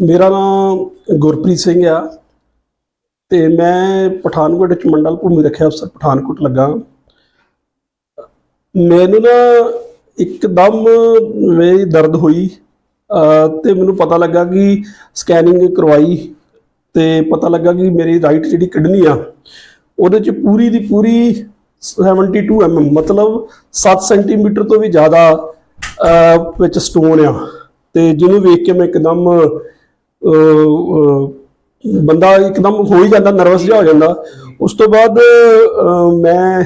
ਮੇਰਾ ਨਾਮ ਗੁਰਪ੍ਰੀਤ ਸਿੰਘ ਆ ਤੇ ਮੈਂ ਪਠਾਨਕੋਟ ਵਿੱਚ ਮੰਡਲ ਭੂਮੀ ਰੱਖਿਆ ਅਫਸਰ ਪਠਾਨਕੋਟ ਲੱਗਾ ਮੈਨੂੰ ਨਾ ਇੱਕਦਮ ਮੇਰੀ ਦਰਦ ਹੋਈ, ਅਹ, ਤੇ ਮੈਨੂੰ ਪਤਾ ਲੱਗਾ ਕਿ ਸਕੈਨਿੰਗ ਕਰਵਾਈ ਤੇ ਪਤਾ ਲੱਗਾ ਕਿ ਮੇਰੀ ਰਾਈਟ ਜਿਹੜੀ ਕਿਡਨੀ ਆ, ਉਹਦੇ ਚ ਪੂਰੀ ਦੀ ਪੂਰੀ 72 mm ਮਤਲਬ 7 ਸੈਂਟੀਮੀਟਰ ਤੋਂ ਵੀ ਜ਼ਿਆਦਾ ਵਿੱਚ ਸਟੋਨ ਆ। ਤੇ ਜਿਹਨੂੰ ਵੇਖ ਕੇ ਮੈਂ ਇੱਕਦਮ ਬੰਦਾ ਇੱਕਦਮ ਹੋ ਹੀ ਜਾਂਦਾ ਨਰਵਸ ਜਿਹਾ ਹੋ ਜਾਂਦਾ। ਉਸ ਤੋਂ ਬਾਅਦ ਮੈਂ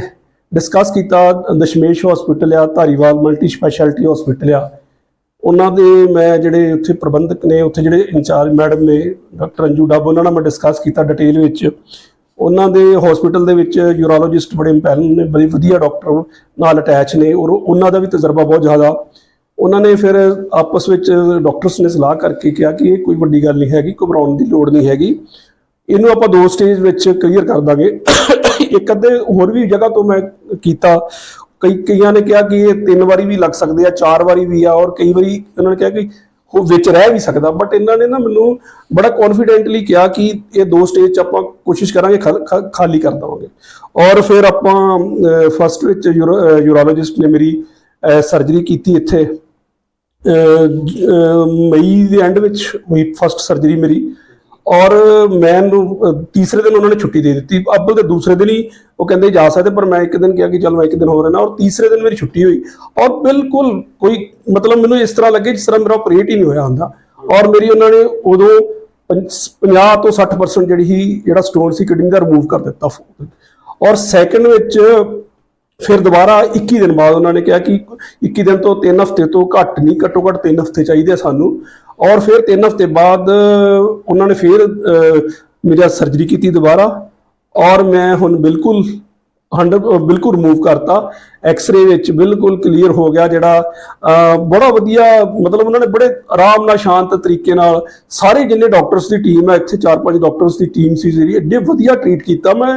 ਡਿਸਕਸ ਕੀਤਾ, ਦਸ਼ਮੇਸ਼ ਹਸਪੀਟਲ ਆ, ਧਾਰੀਵਾਲ ਮਲਟੀ ਸਪੈਸ਼ਲਿਟੀ ਹਸਪੀਟਲ ਆ। ਉਹਨਾਂ ਦੇ ਮੈਂ ਜਿਹੜੇ ਉੱਥੇ ਪ੍ਰਬੰਧਕ ਨੇ, ਉੱਥੇ ਜਿਹੜੇ ਇੰਚਾਰਜ ਮੈਡਮ ਨੇ, ਡਾਕਟਰ ਅੰਜੂ ਡੱਬ, ਉਹਨਾਂ ਨਾਲ ਮੈਂ ਡਿਸਕਸ ਕੀਤਾ ਡਿਟੇਲ ਵਿੱਚ। ਉਹਨਾਂ ਦੇ ਹਸਪੀਟਲ ਦੇ ਵਿੱਚ ਯੂਰੋਲੋਜਿਸਟ ਬੜੇ ਇੰਪੈਰਲ ਨੇ, ਬੜੀ ਵਧੀਆ ਡਾਕਟਰ ਨਾਲ ਅਟੈਚ ਨੇ ਔਰ ਉਹਨਾਂ ਦਾ ਵੀ ਤਜਰਬਾ ਬਹੁਤ ਜ਼ਿਆਦਾ। ਉਹਨਾਂ ਨੇ ਫਿਰ ਆਪਸ ਵਿੱਚ ਡਾਕਟਰਸ ਨੇ ਸਲਾਹ ਕਰਕੇ ਕਿਹਾ ਕਿ ਇਹ ਕੋਈ ਵੱਡੀ ਗੱਲ ਨਹੀਂ ਹੈਗੀ, ਘਬਰਾਉਣ ਦੀ ਲੋੜ ਨਹੀਂ ਹੈਗੀ। ਇਹਨੂੰ ਆਪਾਂ ਦੋ ਸਟੇਜ ਵਿੱਚ ਕਲੀਅਰ ਕਰ ਦਾਂਗੇ। ਇੱਕ ਅੱਧੇ ਹੋਰ ਵੀ ਜਗ੍ਹਾ ਤੋਂ ਮੈਂ ਕੀਤਾ। ਕਈ, ਕਈਆਂ ਨੇ ਕਿਹਾ ਕਿ ਇਹ ਤਿੰਨ ਵਾਰੀ ਵੀ ਲੱਗ ਸਕਦੇ ਆ, ਚਾਰ ਵਾਰੀ ਵੀ ਆ, ਔਰ ਕਈ ਵਾਰੀ ਉਹਨਾਂ ਨੇ ਕਿਹਾ ਕਿ ਉਹ ਵਿੱਚ ਰਹਿ ਵੀ ਸਕਦਾ। ਬਟ ਇਹਨਾਂ ਨੇ ਨਾ ਮੈਨੂੰ ਬੜਾ ਕੌਨਫੀਡੈਂਟਲੀ ਕਿਹਾ ਕਿ ਇਹ ਦੋ ਸਟੇਜ 'ਚ ਆਪਾਂ ਕੋਸ਼ਿਸ਼ ਕਰਾਂਗੇ, ਖਾ- ਖਾਲੀ ਕਰ ਦਵਾਂਗੇ। ਔਰ ਫਿਰ ਆਪਾਂ ਫਸਟ ਵਿੱਚ ਯੂਰੋਲੋਜਿਸਟ ਨੇ ਮੇਰੀ ਸਰਜਰੀ ਕੀਤੀ ਇੱਥੇ। ਮਈ ਦੇ ਐਂਡ ਵਿੱਚ ਹੋਈ ਫਸਟ ਸਰਜਰੀ ਮੇਰੀ। ਔਰ ਮੈਨੂੰ ਤੀਸਰੇ ਦਿਨ ਉਹਨਾਂ ਨੇ ਛੁੱਟੀ ਦੇ ਦਿੱਤੀ। ਅੱਬਲ ਤੇ ਦੂਸਰੇ ਦਿਨ ਹੀ ਉਹ ਕਹਿੰਦੇ ਜਾ ਸਕਦੇ, ਪਰ ਮੈਂ ਇੱਕ ਦਿਨ ਕਿਹਾ ਕਿ ਚਲ ਮੈਂ ਇੱਕ ਦਿਨ ਹੋਰ ਰਹਿਣਾ। ਔਰ ਤੀਸਰੇ ਦਿਨ ਮੇਰੀ ਛੁੱਟੀ ਹੋਈ। ਔਰ ਬਿਲਕੁਲ ਕੋਈ ਮਤਲਬ ਮੈਨੂੰ ਇਸ ਤਰ੍ਹਾਂ ਲੱਗੇ ਜਿਸ ਤਰ੍ਹਾਂ ਮੇਰਾ ਆਪਰੇਟ ਹੀ ਨਹੀਂ ਹੋਇਆ ਹੁੰਦਾ। ਔਰ ਮੇਰੀ ਉਹਨਾਂ ਨੇ ਉਦੋਂ 50 ਤੋਂ 60% ਜਿਹੜੀ ਹੀ ਜਿਹੜਾ ਸਟੋਨ ਸੀ, ਕਿਡਨੀ ਦਾ ਰਿਮੂਵ ਕਰ ਦਿੱਤਾ। ਔਰ ਸੈਕੰਡ ਵਿੱਚ ਫਿਰ ਦੁਬਾਰਾ 21 ਦਿਨ ਬਾਅਦ ਉਹਨਾਂ ਨੇ ਕਿਹਾ ਕਿ 21 ਦਿਨ ਤੋਂ 3 ਹਫ਼ਤੇ ਤੋਂ ਘੱਟ ਨਹੀਂ ਘੱਟੋ ਘੱਟ 3 ਹਫ਼ਤੇ ਚਾਹੀਦੇ ਆ ਸਾਨੂੰ। ਔਰ ਫਿਰ 3 ਹਫ਼ਤੇ ਬਾਅਦ ਉਹਨਾਂ ਨੇ ਫਿਰ ਅਹ, ਮੇਰਾ ਸਰਜਰੀ ਕੀਤੀ ਦੁਬਾਰਾ। ਔਰ ਮੈਂ ਹੁਣ ਬਿਲਕੁਲ 100 ਬਿਲਕੁਲ ਰਿਮੂਵ ਕਰਤਾ। ਐਕਸ-ਰੇ ਵਿੱਚ ਬਿਲਕੁਲ ਕਲੀਅਰ ਹੋ ਗਿਆ ਜਿਹੜਾ ਬੜਾ ਵਧੀਆ, ਮਤਲਬ ਉਹਨਾਂ ਨੇ ਬੜੇ ਆਰਾਮ ਨਾਲ ਸ਼ਾਂਤ ਤਰੀਕੇ ਨਾਲ ਸਾਰੇ ਜਿੰਨੇ ਡਾਕਟਰਸ ਦੀ ਟੀਮ ਹੈ, ਇੱਥੇ ਚਾਰ ਪੰਜ ਡਾਕਟਰਸ ਦੀ ਟੀਮ ਸੀ ਜਿਹੜੀ, ਐਡੇ ਵਧੀਆ ਟ੍ਰੀਟ ਕੀਤਾ। ਮੈਂ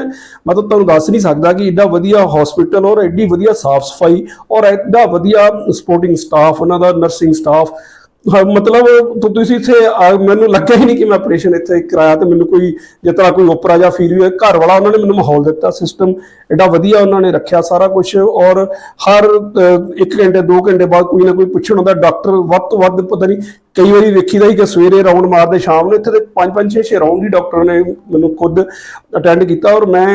ਮਤਲਬ ਤੁਹਾਨੂੰ ਦੱਸ ਨਹੀਂ ਸਕਦਾ ਕਿ ਐਡਾ ਵਧੀਆ ਹਸਪੀਟਲ ਔਰ ਐਡੀ ਵਧੀਆ ਸਾਫ਼ ਸਫ਼ਾਈ ਔਰ ਐਡਾ ਵਧੀਆ ਸਪੋਰਟਿੰਗ ਸਟਾਫ ਉਹਨਾਂ ਦਾ ਨਰਸਿੰਗ ਸਟਾਫ ਮਤਲਬ ਤੁਸੀਂ ਇੱਥੇ ਆ- ਮੈਨੂੰ ਲੱਗਿਆ ਹੀ ਨਹੀਂ ਕਿ ਮੈਂ ਆਪਰੇਸ਼ਨ ਇੱਥੇ ਕਰਾਇਆ ਤੇ ਮੈਨੂੰ ਕੋਈ ਜਿਸ ਤਰ੍ਹਾਂ ਕੋਈ ਓਪਰਾ ਜਾਂ ਫੀਲ ਹੋਇਆ। ਘਰ ਵਾਲਾ ਉਹਨਾਂ ਨੇ ਮੈਨੂੰ ਮਾਹੌਲ ਦਿੱਤਾ ਸਿਸਟਮ ਐਡਾ ਵਧੀਆ ਉਹਨਾਂ ਨੇ ਰੱਖਿਆ ਸਾਰਾ ਕੁਝ ਔਰ ਹਰ 1 ਘੰਟੇ 2 ਘੰਟੇ ਬਾਅਦ ਕੋਈ ਨਾ ਕੋਈ ਪੁੱਛਣ ਹੁੰਦਾ ਡਾਕਟਰ ਵੱਧ ਤੋਂ ਵੱਧ ਪਤਾ ਨਹੀਂ ਕਈ ਵਾਰੀ ਵੇਖੀਦਾ ਹੀ ਕਿ ਸਵੇਰੇ ਰਾਉਂਡ ਮਾਰਦੇ, ਸ਼ਾਮ ਨੂੰ ਇੱਥੇ ਤੇ 5 5 6 6 ਰਾਉਂਡ ਹੀ ਡਾਕਟਰ ਨੇ ਮੈਨੂੰ ਖੁਦ ਅਟੈਂਡ ਕੀਤਾ ਔਰ ਮੈਂ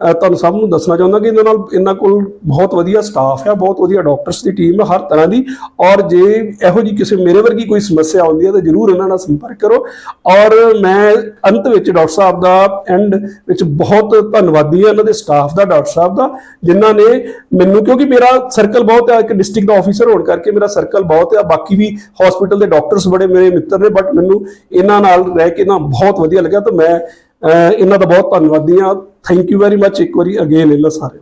ਤੁਹਾਨੂੰ ਸਭ ਨੂੰ ਦੱਸਣਾ ਚਾਹੁੰਦਾ ਕਿ ਇਹਨਾਂ ਨਾਲ ਇਹਨਾਂ ਕੋਲ ਬਹੁਤ ਵਧੀਆ ਸਟਾਫ ਹੈ, ਬਹੁਤ ਵਧੀਆ ਡਾਕਟਰਸ ਦੀ ਟੀਮ ਹਰ ਤਰ੍ਹਾਂ ਦੀ। ਔਰ ਜੇ ਇਹੋ ਜੀ ਕਿਸੇ ਮੇਰੇ ਵਰਗੀ ਕੋਈ ਸਮੱਸਿਆ ਆਉਂਦੀ ਹੈ ਤਾਂ ਜਰੂਰ ਇਹਨਾਂ ਨਾਲ ਸੰਪਰਕ ਕਰੋ। ਔਰ ਮੈਂ ਅੰਤ ਵਿੱਚ ਡਾਕਟਰ ਸਾਹਿਬ ਦਾ ਐਂਡ ਵਿੱਚ ਬਹੁਤ ਧੰਨਵਾਦੀ ਹਾਂ ਇਹਨਾਂ ਦੇ ਸਟਾਫ ਦਾ ਡਾਕਟਰ ਸਾਹਿਬ ਦਾ, ਜਿਨ੍ਹਾਂ ਨੇ ਮੈਨੂੰ, ਕਿਉਂਕਿ ਮੇਰਾ ਸਰਕਲ ਬਹੁਤ ਹੈ, ਇੱਕ ਡਿਸਟ੍ਰਿਕਟ ਦਾ ਆਫੀਸਰ ਹੋਣ ਕਰਕੇ ਮੇਰਾ ਸਰਕਲ ਬਹੁਤ ਹੈ। ਬਾਕੀ ਵੀ ਹਸਪੀਟਲ ਦੇ ਡਾਕਟਰਸ ਬੜੇ ਮੇਰੇ ਮਿੱਤਰ ਨੇ ਬਟ ਮੈਨੂੰ ਇਹਨਾਂ ਨਾਲ ਰਹਿ ਕੇ ਨਾ ਬਹੁਤ ਵਧੀਆ ਲੱਗਿਆ। ਤਾਂ ਮੈਂ ਇਹਨਾਂ ਦਾ ਬਹੁਤ ਧੰਨਵਾਦੀ ਹਾਂ। ਥੈਂਕ ਯੂ ਵੈਰੀ ਮੱਚ ਇੱਕ ਵਾਰੀ ਅਗੇਨ ਇਹਨਾਂ ਸਾਰੇ